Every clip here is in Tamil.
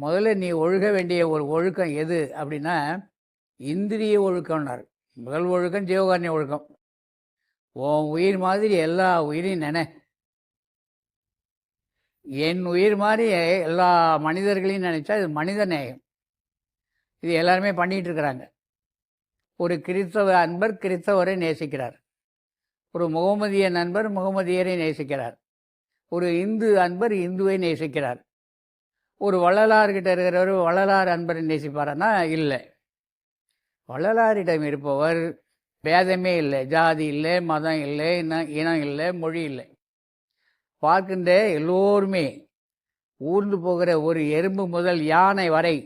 முதல்ல நீ ஒழுக வேண்டிய ஒரு ஒழுக்கம் எது அப்படின்னா இந்திரிய ஒழுக்கம்னார். முதல் ஒழுக்கம் ஜீவகாரண்ய ஒழுக்கம். உன் உயிர் மாதிரி எல்லா உயிரையும் நினை. என் உயிர் மாதிரி எல்லா மனிதர்களையும் நினைச்சா இது மனித நேயம். இது எல்லாருமே பண்ணிகிட்டு இருக்கிறாங்க. ஒரு கிறிஸ்தவ அன்பர் கிறிஸ்தவரை நேசிக்கிறார். ஒரு முகமதிய நண்பர் முகமதியரை நேசிக்கிறார். ஒரு இந்து அன்பர் இந்துவை நேசிக்கிறார். ஒரு வள்ளலார்கிட்ட இருக்கிறவர் வள்ளலார் அன்பரை நேசிப்பாரன்னா இல்லை. வள்ளலாரிடம் இருப்பவர் பேதமே இல்லை ஜாதி இல்லை மதம் இல்லை இனம் இனம் இல்லை மொழி இல்லை. பார்க்கின்ற எல்லோருமே ஊர்ந்து போகிற ஒரு எறும்பு முதல் யானை வரை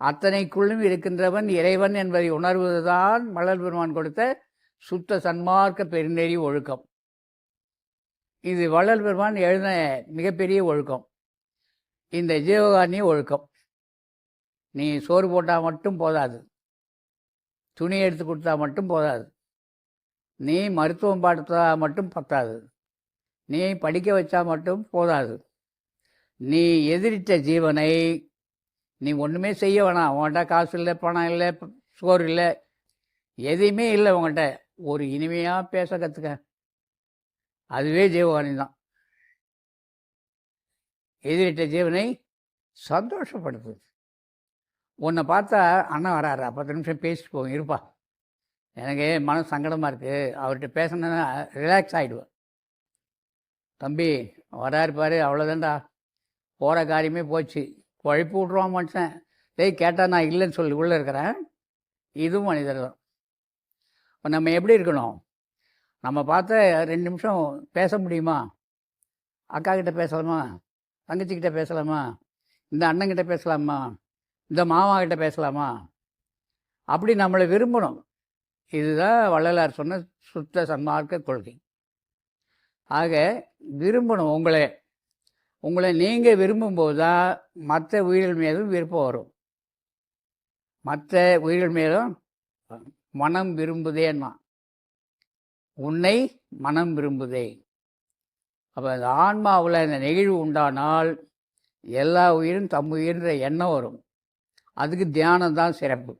அத்தனைக்குள்ளும் இருக்கின்றவன் இறைவன் என்பதை உணர்வதுதான் மலர் பெருமான் கொடுத்த சுத்த சன்மார்க்க பெருநெறி ஒழுக்கம். இது வள்ளல் பெருமான் எழுதின மிகப்பெரிய ஒழுக்கம். இந்த ஜீவகாரணி ஒழுக்கம். நீ சோறு போட்டால் மட்டும் போதாது. துணி எடுத்து கொடுத்தா மட்டும் போதாது. நீ மருத்துவம் பார்த்தா மட்டும் பத்தாது. நீ படிக்க வச்சா மட்டும் போதாது. நீ எதிரிட்ட ஜீவனை நீ ஒன்றுமே செய்ய வேணாம். உங்கள்கிட்ட காசு இல்லை பணம் இல்லை சோறு இல்லை எதையுமே இல்லை உங்கள்கிட்ட ஒரு இனிமையாக பேச கற்றுக்க அதுவே ஜீவகாணி தான். எதிரிட்ட ஜீவனை சந்தோஷப்படுத்து உன்னை பார்த்தா அண்ணன் வராரு. பத்து நிமிஷம் பேசிட்டு போவோம் இருப்பா. எனக்கு மன சங்கடமாக இருக்குது அவர்கிட்ட பேசணுன்னா ரிலாக்ஸ் ஆகிடுவேன் தம்பி வராரு பாரு அவ்வளோதான்டா போகிற காரியமே போச்சு. குழப்பி விட்ருவான் மனுஷன். டேய் கேட்டால் நான் இல்லைன்னு சொல்லி. உள்ளே இருக்கிறேன் இதுவும் மனிதர் தான். இப்போ நம்ம எப்படி இருக்கணும்? நம்ம பார்த்த ரெண்டு நிமிஷம் பேச முடியுமா? அக்கா கிட்ட பேசலாமா தங்கச்சிக்கிட்ட பேசலாமா? இந்த அண்ணங்கிட்ட பேசலாமா? இந்த மாமா கிட்ட பேசலாமா? அப்படி நம்மளை விரும்பணும். இதுதான் வள்ளலார் சொன்ன சுத்த சன்மார்க்க கொள்கை. ஆக விரும்பணும் உங்களை. உங்களை நீங்கள் விரும்பும்போது தான் மற்ற உயிர்கள் மீதும் விருப்பம் வரும். மற்ற உயிர்கள் மீதும் மனம் விரும்புதேன்னா உன்னை மனம் விரும்புதே அப்போ அந்த ஆன்மாவில் இந்த நெகிழ்வு உண்டானால் எல்லா உயிரும் தம் உயிர்ன்ற எண்ணம் வரும். அதுக்கு தியானம் தான் சிறப்பு.